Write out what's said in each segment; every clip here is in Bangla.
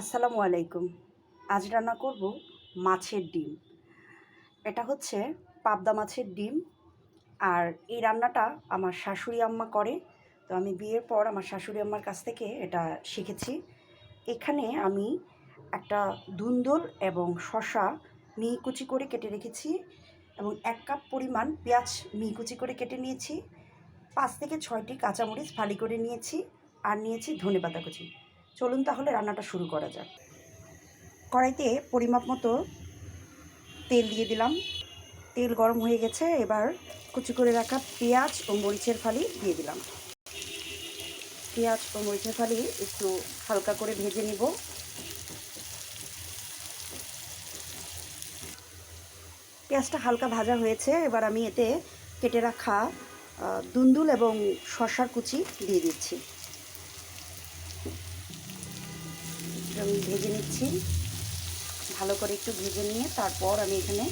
আসসালামু আলাইকুম। আজ রান্না করব মাছের ডিম। এটা হচ্ছে পাবদা মাছের ডিম। আর এই রান্নাটা আমার শাশুড়ি আম্মা করে। তো আমি বিয়ের পর আমার শাশুড়ি আম্মার কাছ থেকে এটা শিখেছি। এখানে আমি একটা ধুন্দল এবং শশা মিহিকুচি করে কেটে রেখেছি এবং এক কাপ পরিমাণ পেঁয়াজ মিহিকুচি করে কেটে নিয়েছি। পাঁচ থেকে ছয়টি কাঁচামরিচ ফালি করে নিয়েছি। আর নিয়েছি ধনে পাতা কুচি। চলুন তাহলে রান্নাটা শুরু করা যাক। কড়াইতে পরিমাপ মতো তেল দিয়ে দিলাম। তেল গরম হয়ে গেছে, এবার কুচি করে রাখা পেঁয়াজ ও মরিচের ফালি দিয়ে দিলাম। পেঁয়াজ ও মরিচের ফালি একটু হালকা করে ভেজে নিব। পেঁয়াজটা হালকা ভাজা হয়েছে, এবার আমি এতে কেটে রাখা দুন্দুল এবং শশার কুচি দিয়ে দিচ্ছি। আমি ভেজে নিচ্ছি। ভালো করে একটু ভেজে নিয়ে তারপর আমি এখানে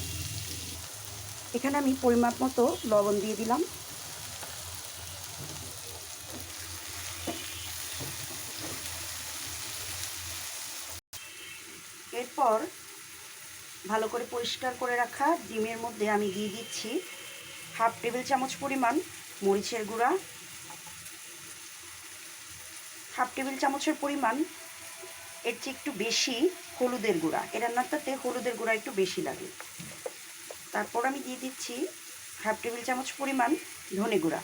এখানে আমি পরিমাপ মতো লবণ দিয়ে দিলাম। এরপর ভালো করে পরিষ্কার করে রাখা ডিমের মধ্যে আমি দিয়ে দিচ্ছি হাফ টেবিল চামচ পরিমাণ মরিচের গুঁড়া। হাফ টেবিল চামচের পরিমাণ এর চেয়ে একটু বেশি হলুদের গুঁড়া। এ রান্নাটাতে হলুদের গুঁড়া একটু বেশি লাগে। তারপর আমি দিয়ে দিচ্ছি হাফ টেবিল চামচ পরিমাণ ধনে গুঁড়া।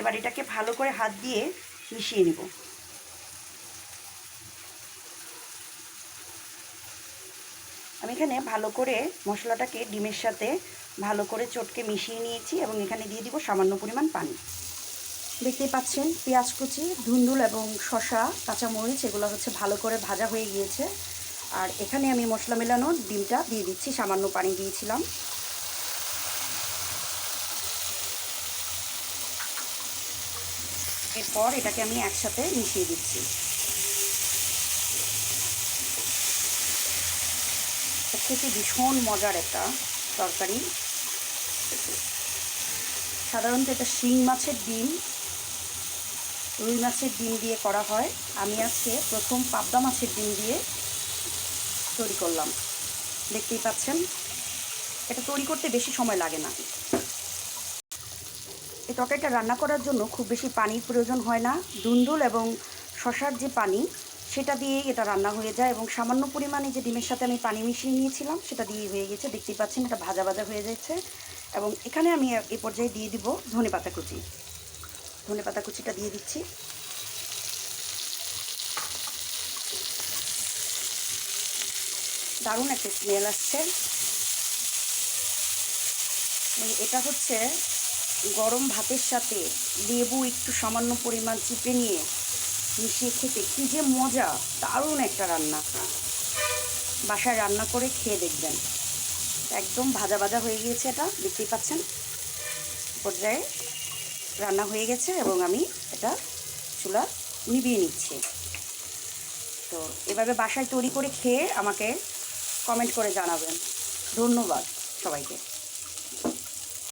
এবার এটাকে ভালো করে হাত দিয়ে মিশিয়ে নেব। আমি এখানে ভালো করে মশলাটাকে ডিমের সাথে ভালো করে চটকে মিশিয়ে নিয়েছি এবং এখানে দিয়ে দিব সামান্য পরিমাণ পানি। দেখতেই পাচ্ছেন, পেঁয়াজ কুচি, ধুন্দুল এবং শশা কাঁচামরিচ, এগুলো হচ্ছে ভালো করে ভাজা হয়ে গিয়েছে। আর এখানে আমি মশলা মেলানো ডিমটা দিয়ে দিচ্ছি, সামান্য পানি দিয়েছিলাম। এরপর এটাকে আমি একসাথে মিশিয়ে দিচ্ছি। খেতে ভীষণ মজার একটা তরকারি। সাধারণত এটা শিং মাছের ডিম রুই মাছের ডিম দিয়ে করা হয়। আমি আজকে প্রথম পাবদা মাছের ডিম দিয়ে তৈরি করলাম। দেখতেই পাচ্ছেন, এটা তৈরি করতে বেশি সময় লাগে না। এই তরকারিটা রান্না করার জন্য খুব বেশি পানির প্রয়োজন হয় না। দুন্দুল এবং শশার যে পানি, সেটা দিয়েই এটা রান্না হয়ে যায় এবং সামান্য পরিমাণে যে ডিমের সাথে আমি পানি মিশিয়ে নিয়েছিলাম, সেটা দিয়ে হয়ে গেছে। দেখতেই পাচ্ছেন, এটা ভাজা ভাজা হয়ে যাচ্ছে এবং এখানে আমি এই পর্যায়ে দিয়ে দিব ধনে পাতা কুচি। ধনে পাতা কুচিটা দিয়ে দিচ্ছি। দারুণ একটা স্মেল আসছে। এটা হচ্ছে গরম ভাতের সাথে লেবু একটু সামান্য পরিমাণ চিপে নিয়ে মিশিয়ে খেতে কী যে মজা, দারুণ একটা রান্না। বাসায় রান্না করে খেয়ে দেখবেন। একদম ভাজা ভাজা হয়ে গিয়েছে এটা, দেখতেই পাচ্ছেন। পর্যায়ে রান্না হয়ে গেছে এবং আমি এটা চুলা নিভিয়ে নিচ্ছি। তো এভাবে বাসায় তৈরি করে খেয়ে আমাকে কমেন্ট করে জানাবেন। ধন্যবাদ সবাইকে।